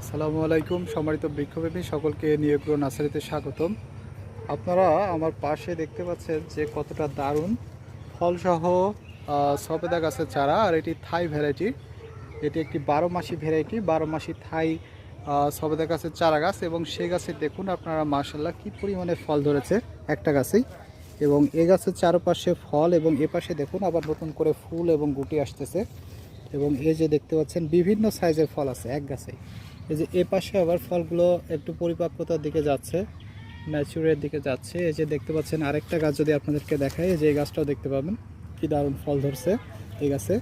আসসালামু আলাইকুম, সম্মানিত বৃক্ষপ্রেমী সকলকে নিয়োগ্র নার্সারিতে স্বাগতম। আপনারা আমার পাশে দেখতে পাচ্ছেন যে কতটা দারুণ ফলসহ সবেদা গাছের চারা, আর এটি থাই ভ্যারাইটি। এটি একটি বারো মাসি ভ্যারাইটি, বারো মাসি থাই সবেদা গাছের চারা গাছ, এবং সেই গাছে দেখুন আপনারা মার্শাল্লাহ কী পরিমাণে ফল ধরেছে একটা গাছেই। এবং এ গাছের চারপাশে ফল, এবং এ পাশে দেখুন আবার নতুন করে ফুল এবং গুটি আসতেছে। এবং এই যে দেখতে পাচ্ছেন, বিভিন্ন সাইজের ফল আছে এক গাছেই। এই যে এ পাশে আবার ফলগুলো একটু পরিপক্কতার দিকে যাচ্ছে ম্যাচুরের দিকে যাচ্ছে। এই যে দেখতে পাচ্ছেন আরেকটা গাছ যদি আপনাদেরকে দেখায় এই যে গাছটাও দেখতে পাবেন। কি দারুণ ফল ধরছে এই গাছে।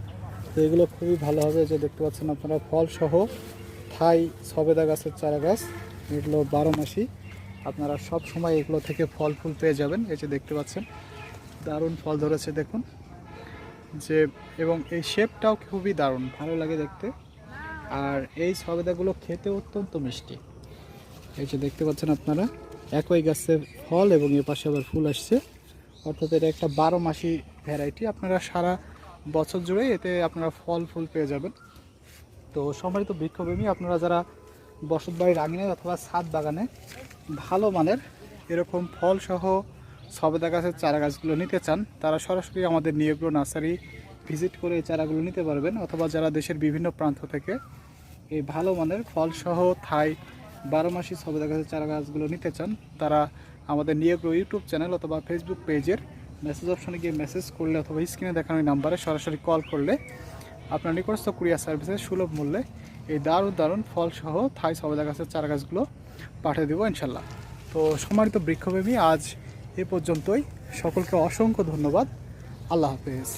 তো এগুলো খুবই ভালো হবে। যে দেখতে পাচ্ছেন আপনারা ফল সহ থাই সবেদা গাছের চারা গাছ। এগুলো বারো মাসি। আপনারা সব সময় এগুলো থেকে ফল ফুল পেয়ে যাবেন। এই যে দেখতে পাচ্ছেন, দারুণ ফল ধরেছে দেখুন। যে এবং এই শেপটাও খুবই দারুণ। ভালো লাগে দেখতে। আর এই সবেদাগুলো খেতে অত্যন্ত মিষ্টি। এই যে দেখতে পাচ্ছেন আপনারা, একই গাছের ফল এবং এ পাশে আবার ফুল আসছে। অর্থাৎ এটা একটা বারো মাসি ভ্যারাইটি আপনারা সারা বছর জুড়ে এতে আপনারা ফল, ফুল পেয়ে যাবেন। তো সম্মানিত বৃক্ষপ্রেমী আপনারা যারা বসত বাড়ির আঙিনে অথবা ছাদ বাগানে ভালো মানের এরকম ফল সহ সবেদা গাছের চারা গাছগুলো নিতে চান, তারা সরাসরি আমাদের নিয়োগ্র নার্সারি ভিজিট করে এই চারাগুলো নিতে পারবেন। অথবা যারা দেশের বিভিন্ন প্রান্ত থেকে এই ভালো মানের ফলসহ থাই বারো মাসি সবেদা গাছের চারা গাছগুলো নিতে চান, তারা আমাদের নিয়োগ্র ইউটিউব চ্যানেল অথবা ফেসবুক পেজের মেসেজ অপশনে গিয়ে মেসেজ করলে অথবা স্ক্রিনে দেখানো এই নাম্বারে সরাসরি কল করলে আপনার নিকটস্থ কুরিয়ার সার্ভিসের সুলভ মূল্যে এই দারুণ দারুণ ফলসহ থাই সবেদা গাছের চারা গাছগুলো পাঠিয়ে দেবো ইনশাল্লাহ। তো সম্মানিত বৃক্ষপ্রেমী, আজ এ পর্যন্তই। সকলকে অসংখ্য ধন্যবাদ। আল্লাহ হাফেজ।